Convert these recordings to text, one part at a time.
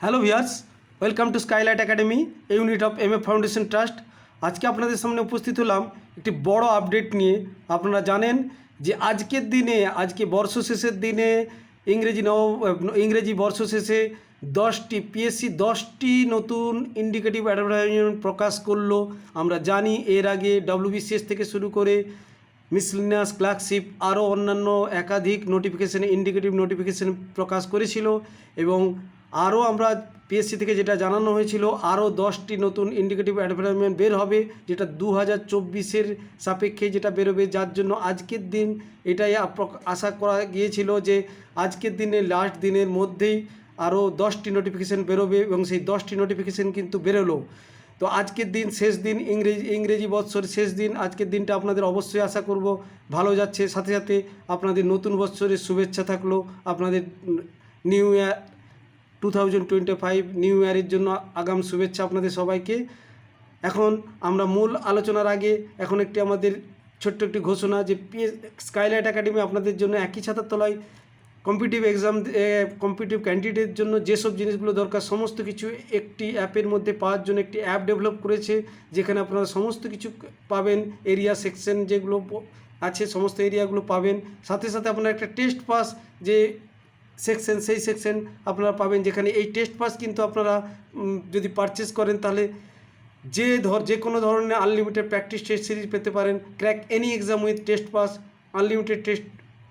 Hello viewers welcome to skylight academy unit of M A foundation trust. আজকে আপনাদের সামনে উপস্থিত হলাম একটি বড় আপডেট নিয়ে। আপনারা জানেন যে আজকের দিনে, আজকে বর্ষ শেষের দিনে, ইংরেজি নব, ইংরেজি বর্ষ শেষে দশটি পিএসসি দশটি নতুন ইন্ডিকেটিভ অ্যাডভার্টাইজমেন্ট প্রকাশ করল। আমরা জানি এর আগে ডব্লিউবিসিএস থেকে শুরু করে মিসলিনিয়াস ক্লার্কশিপ আরও অন্যান্য একাধিক নোটিফিকেশান ইন্ডিকেটিভ নোটিফিকেশান প্রকাশ করেছিল এবং আরও আমরা পিএসসি থেকে যেটা জানানো হয়েছিল, আরও দশটি নতুন ইন্ডিকেটিভ অ্যাডভার্টাইজমেন্ট বের হবে, যেটা দু হাজার চব্বিশের সাপেক্ষে যেটা বেরোবে। যার জন্য আজকের দিন এটাই আশা করা গিয়েছিল যে আজকের দিনে লাস্ট দিনের মধ্যেই আরও দশটি নোটিফিকেশান বেরোবে এবং সেই দশটি নোটিফিকেশান কিন্তু বেরোলো। তো আজকের দিন শেষ দিন, ইংরেজি ইংরেজি বৎসরের শেষ দিন, আজকের দিনটা আপনাদের অবশ্যই আশা করব ভালো যাচ্ছে। সাথে সাথে আপনাদের নতুন বৎসরের শুভেচ্ছা থাকল। আপনাদের new year two thousand twenty five new ইয়ারের জন্য আগাম শুভেচ্ছা আপনাদের সবাইকে। এখন আমরা মূল আলোচনার আগে এখন একটি আমাদের ছোট্ট একটি ঘোষণা যে পিএস স্কাইলাইট একাডেমি আপনাদের জন্য একই ছাতার তলায় কম্পিটিভ এক্সাম কম্পিটিভ ক্যান্ডিডেটের জন্য যেসব জিনিসগুলো দরকার সমস্ত কিছু একটি অ্যাপের মধ্যে পাওয়ার জন্য একটি অ্যাপ ডেভেলপ করেছে, যেখানে আপনারা সমস্ত কিছু পাবেন এরিয়া সেকশন যেগুলো আছে, সমস্ত এরিয়াগুলো পাবেন। সাথে সাথে আপনারা একটা টেস্ট পাস যে সেকশন, সেই সেকশন আপনারা পাবেন, যেখানে এই টেস্ট পাস কিন্তু আপনারা যদি পারচেস করেন তাহলে যে ধর, যে কোনো ধরনের আনলিমিটেড প্র্যাকটিস টেস্ট সিরিজ পেতে পারেন। Crack any exam with test pass unlimited test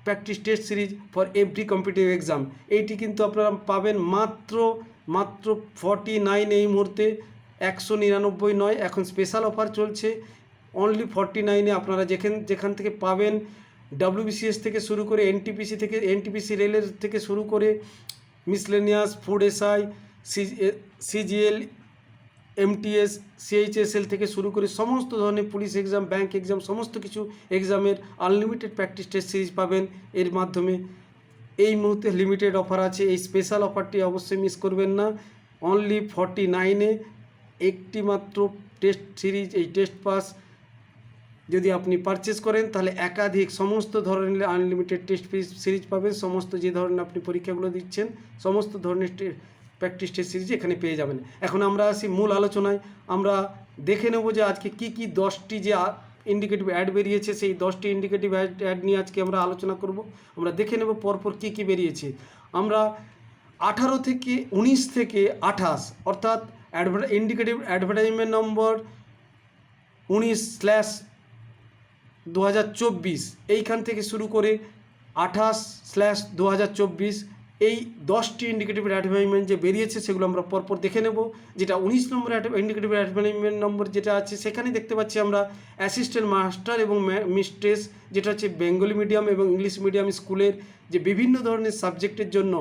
practice test series for every competitive exam eighty কিন্তু আপনারা পাবেন মাত্র মাত্র ফর্টি নাইন এই মুহূর্তে, একশো নিরানব্বই নয়। এখন স্পেশাল অফার চলছে। অনলি ফর্টি নাইনে আপনারা যেখান যেখান থেকে পাবেন ডাব্লিউবিসিএস থেকে শুরু করে এনটিপিসি থেকে এনটিপিসি রেলের থেকে শুরু করে miscellaneous food SI CGL MTS CHSL থেকে শুরু করে সমস্ত ধরনের পুলিশ এক্সাম ব্যাংক এক্সাম সমস্ত কিছু এক্সামের আনলিমিটেড প্র্যাকটিস টেস্ট সিরিজ পাবেন। এর মাধ্যমে এই মুহূর্তে লিমিটেড অফার আছে। এই স্পেশাল অফারটি অবশ্যই মিস করবেন না। অনলি ফর্টি নাইনে একটি মাত্র টেস্ট সিরিজ এই টেস্ট পাস যদি আপনি পারচেস করেন, তাহলে একাধিক সমস্ত ধরনের আনলিমিটেড টেস্ট সিরিজ পাবেন। সমস্ত যে ধরনের আপনি পরীক্ষাগুলো দিচ্ছেন, সমস্ত ধরনের প্র্যাকটিস টেস্ট সিরিজ এখানে পেয়ে যাবেন। এখন আমরা আসি মূল আলোচনায়। আমরা দেখে নেব যে আজকে কি কি দশটি যে ইন্ডিকেটিভ অ্যাড বেরিয়েছে, সেই দশটি ইন্ডিকেটিভ অ্যাড অ্যাড নিয়ে আজকে আমরা আলোচনা করব। আমরা দেখে নেব পরপর কি কি বেরিয়েছে। আমরা আঠারো থেকে উনিশ থেকে আঠাশ, অর্থাৎ অ্যাডভার্টা ইন্ডিকেটিভ অ্যাডভার্টাইজমেন্ট নম্বর উনিশ স্ল্যাশ দু হাজার চব্বিশ, এইখান থেকে শুরু করে আঠাশ স্ল্যাশ দু এই দশটি ইন্ডিকেটিভ অ্যাডভার্টাইজমেন্ট যে বেরিয়েছে সেগুলো আমরা পরপর দেখে নেব। যেটা উনিশ নম্বর ইন্ডিকেটিভ অ্যাডভার্টাইজমেন্ট নম্বর যেটা আছে, সেখানে দেখতে পাচ্ছি আমরা অ্যাসিস্ট্যান্ট মাস্টার এবং মিস্ট্রেস যেটা হচ্ছে বেঙ্গলি মিডিয়াম এবং ইংলিশ মিডিয়াম স্কুলের যে বিভিন্ন ধরনের সাবজেক্টের জন্য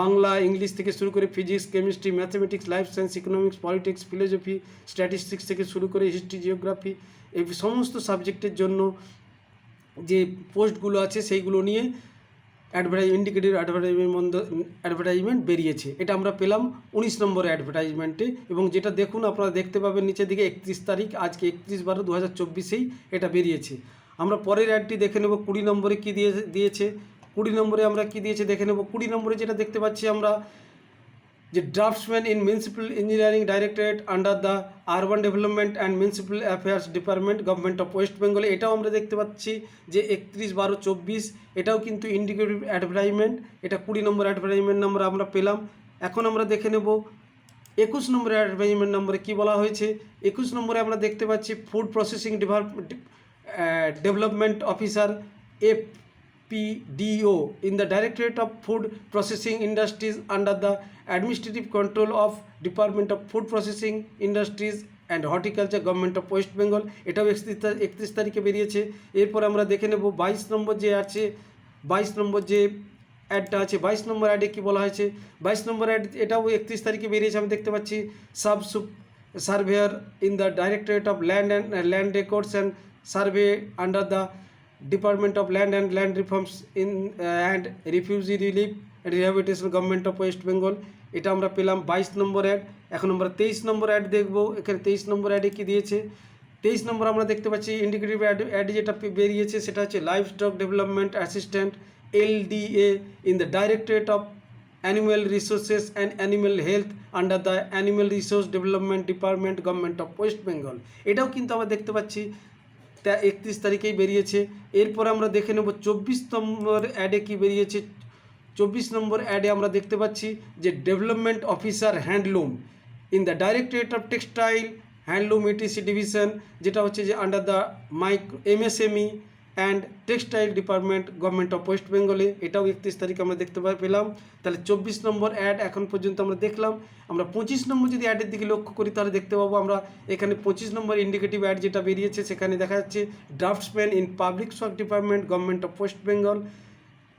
বাংলা, ইংলিশ থেকে শুরু করে physics chemistry mathematics life science economics politics philosophy statistics থেকে শুরু করে হিস্ট্রি জিওগ্রাফি এই সমস্ত সাবজেক্টের জন্য যে পোস্টগুলো আছে সেইগুলো নিয়ে অ্যাডভার্টাইজ ইন্ডিকেটিভ অ্যাডভার্টাইজমেন্ট বন্ধ অ্যাডভার্টাইজমেন্ট বেরিয়েছে। এটা আমরা পেলাম উনিশ নম্বর অ্যাডভার্টাইজমেন্টে এবং যেটা দেখুন আপনারা দেখতে পাবেন নিচের দিকে একত্রিশ তারিখ, আজকে একত্রিশ বারো দু হাজার চব্বিশেই এটা বেরিয়েছে। আমরা পরের অ্যাডটি দেখে নেব কুড়ি নম্বরে কী দিয়ে, দিয়েছে। কুড়ি নম্বরে আমরা কী দিয়েছে দেখে নেব। কুড়ি নম্বরে যেটা দেখতে পাচ্ছি আমরা যে draftsman in municipal engineering directorate under the urban development and municipal affairs department government of West Bengal এটাও আমরা দেখতে পাচ্ছি যে একত্রিশ বারো চব্বিশ, এটাও কিন্তু ইন্ডিকেটিভ অ্যাডভার্টাইজমেন্ট এটা কুড়ি নম্বর অ্যাডভার্টাইজমেন্ট নম্বর আমরা পেলাম। এখন আমরা দেখে নেব একুশ নম্বর অ্যাডভার্টাইজমেন্ট নম্বরে কী বলা হয়েছে। একুশ নম্বরে আমরা দেখতে পাচ্ছি food processing development officer F PDO in the Directorate of Food Processing Industries under the Administrative Control of Department of Food Processing Industries and horticulture government of West Bengal এটাও একত্রিশ একত্রিশ তারিখে বেরিয়েছে। এরপর আমরা দেখে নেব বাইশ নম্বর যে আছে, বাইশ নম্বর যে অ্যাডটা আছে, বাইশ নম্বর অ্যাডে কী বলা হয়েছে? বাইশ নম্বর অ্যাড এটাও একত্রিশ তারিখে বেরিয়েছে, আমি দেখতে পাচ্ছি। Sub sup, surveyor in the directorate of land and land records and survey under the department of land and land reforms in and refugee relief and rehabilitation government of West Bengal এটা আমরা পেলাম বাইশ number add এখন আমরা তেইশ number add দেখব। এখানে তেইশ নম্বর অ্যাডে কী দিয়েছে? তেইশ নম্বর আমরা দেখতে পাচ্ছি ইন্ডিকেটিভ অ্যাড অ্যাড যেটা বেরিয়েছে সেটা হচ্ছে life stock development assistant LDA in the directorate of animal resources and animal health under the animal resource development department government of West Bengal এটাও কিন্তু আমরা দেখতে পাচ্ছি। তা একত্রিশ তারিখেই বেরিয়েছে। এরপর আমরা দেখে নেব চব্বিশ নম্বর অ্যাডে কি বেরিয়েছে। চব্বিশ নম্বর অ্যাডে আমরা দেখতে পাচ্ছি যে development officer handloom. In the directorate of textile, handloom ETC division, যেটা হচ্ছে যে under the mic MSME and textile department government of West বেঙ্গলে এটাও একত্রিশ তারিখ আমরা দেখতে পেলাম। তাহলে চব্বিশ নম্বর অ্যাড এখন পর্যন্ত আমরা দেখলাম। আমরা পঁচিশ নম্বর যদি অ্যাডের দিকে লক্ষ্য করি, তাহলে দেখতে পাবো আমরা এখানে পঁচিশ নম্বর ইন্ডিকেটিভ অ্যাড যেটা বেরিয়েছে, সেখানে দেখা যাচ্ছে draftsman in public work department government of West Bengal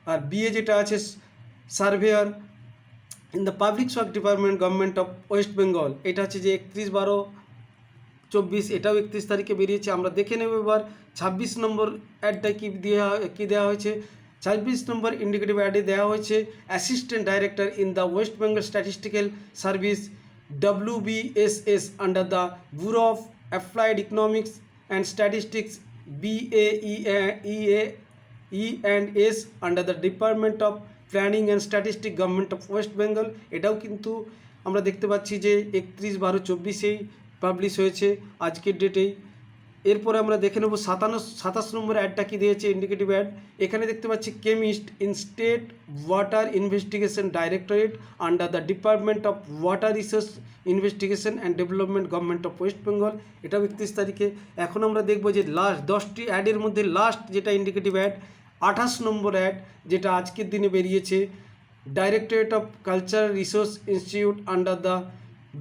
R BA যেটা আছে surveyor in the public work department government of West Bengal এটা হচ্ছে যে একত্রিশ বারো, চব্বিশ, এটাও একত্রিশ তারিখে বেরিয়েছে। আমরা দেখে নেব এবার ছাব্বিশ নম্বর অ্যাডটা কি দেওয়া কী দেওয়া হয়েছে? ছাব্বিশ নম্বর ইন্ডিকেটিভ অ্যাডে দেওয়া হয়েছে assistant director in the West Bengal statistical service W BSS under the bureau of applied economics and statistics BA E and S under the department of planning and statistic government of West Bengal এটাও কিন্তু আমরা দেখতে পাচ্ছি যে একত্রিশ বারো চব্বিশেই publish হয়েছে। আজকের ডেটেই এরপরে আমরা দেখে নেব সাতান্ন, সাতাশ নম্বর অ্যাডটা কি দিয়েছে ইন্ডিকেটিভ অ্যাড এখানে দেখতে পাচ্ছি chemist in state water investigation directorate under the department of water research investigation and development government of West Bengal এটাও একত্রিশ তারিখে। এখন আমরা দেখব যে লাস্ট দশটি অ্যাডের মধ্যে লাস্ট যেটা ইন্ডিকেটিভ অ্যাড আঠাশ নম্বর অ্যাড যেটা আজকের দিনে বেরিয়েছে directorate of cultural resource institute under the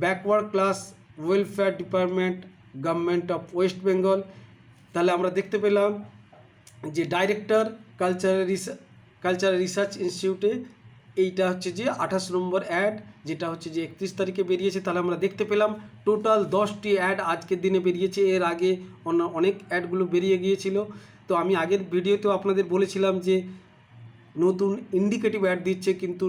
backward class welfare department government of West Bengal তাহলে আমরা দেখতে পেলাম যে ডাইরেক্টর কালচার কালচার রিসার্চ ইনস্টিটিউটে এইটা হচ্ছে যে আঠাশ নম্বর অ্যাড যেটা হচ্ছে যে একত্রিশ তারিখে বেরিয়েছে। তাহলে আমরা দেখতে পেলাম টোটাল দশটি অ্যাড আজকের দিনে বেরিয়েছে। এর আগে অন্য অনেক অ্যাডগুলো বেরিয়ে গিয়েছিল। তো আমি আগের ভিডিওতেও আপনাদের বলেছিলাম যে নতুন ইন্ডিকেটিভ অ্যাড দিচ্ছে, কিন্তু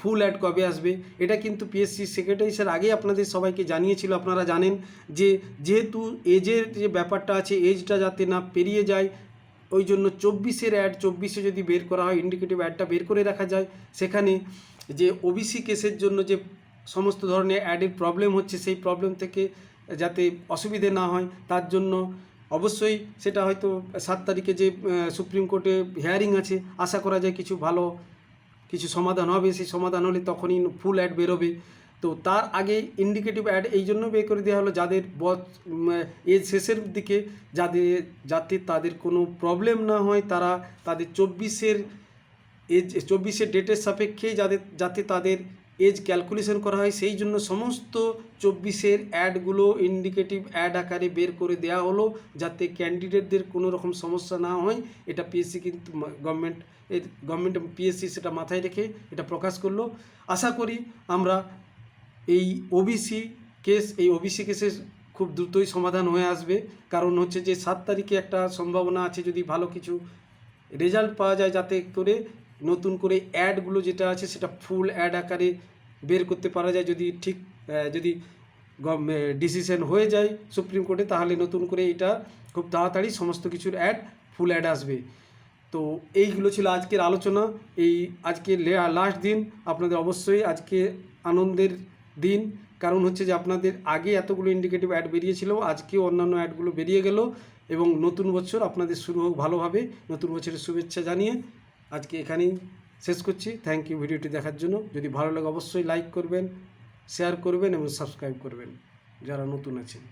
ফুল অ্যাড কবে আসবে? এটা কিন্তু পিএসসি সেক্রেটারি স্যার আগেই আপনাদের সবাইকে জানিয়েছিল, আপনারা জানেন যে যেহেতু এজের যে ব্যাপারটা আছে এজটা যাতে না পেরিয়ে যায়, ওই জন্য চব্বিশের অ্যাড চব্বিশে যদি বের করা হয় ইন্ডিকেটিভ অ্যাডটা বের করে রাখা যায়। সেখানে যে ওবিসি কেসের জন্য যে সমস্ত ধরনের অ্যাডের প্রবলেম হচ্ছে, সেই প্রবলেম থেকে যাতে অসুবিধে না হয়, তার জন্য অবশ্যই সেটা হয়তো সাত তারিখে যে সুপ্রিম কোর্টে হিয়ারিং আছে। আশা করা যায় কিছু ভালো কিছু সমাধান হবে, সেই সমাধান হলে তখনই ফুল অ্যাড বেরোবে। তো তার আগে ইন্ডিকেটিভ অ্যাড এই জন্য বের করে দেওয়া হলো যাদের বস এজ শেষের দিকে যাদের, যাতে তাদের কোনো প্রবলেম না হয়, তারা তাদের চব্বিশের এজ, চব্বিশের ডেটের সাপেক্ষে যাদের, যাতে তাদের এজ ক্যালকুলেশন করা হয়, সেই জন্য সমস্ত চব্বিশের অ্যাডগুলো ইন্ডিকেটিভ অ্যাড আকারে বের করে দেওয়া হলো যাতে ক্যান্ডিডেটদের কোনো রকম সমস্যা না হয়। এটা পিএসসি কিন্তু গভর্নমেন্ট এর গভর্নমেন্ট পিএসসি সেটা মাথায় রেখে এটা প্রকাশ করল। আশা করি আমরা এই ওবিসি কেস এই ওবিসি কেসের খুব দ্রুতই সমাধান হয়ে আসবে। কারণ হচ্ছে যে সাত তারিখে একটা সম্ভাবনা আছে, যদি ভালো কিছু রেজাল্ট পাওয়া যায় যাতে করে নতুন করে অ্যাডগুলো যেটা আছে সেটা ফুল অ্যাড আকারে বের করতে পারা যায় যদি ঠিক যদি ডিসিশন হয়ে যায় সুপ্রিম কোর্টে, তাহলে নতুন করে এটা খুব তাড়াতাড়ি সমস্ত কিছুর অ্যাড ফুল অ্যাড আসবে। তো এইগুলো ছিল আজকের আলোচনা। এই আজকে লাস্ট দিন আপনাদের অবশ্যই আজকে আনন্দের দিন। কারণ হচ্ছে যে আপনাদের আগে এতগুলো ইন্ডিকেটিভ অ্যাড বেরিয়েছিল আজকেও অন্যান্য অ্যাডগুলো বেরিয়ে গেল এবং নতুন বছর আপনাদের শুরু হোক ভালোভাবে। নতুন বছরের শুভেচ্ছা জানিয়ে আজকে এখানেই শেষ করছি। থ্যাংক ইউ ভিডিওটি দেখার জন্য। যদি ভালো লাগে অবশ্যই লাইক করবেন শেয়ার করবেন এবং সাবস্ক্রাইব করবেন, যারা নতুন আছেন।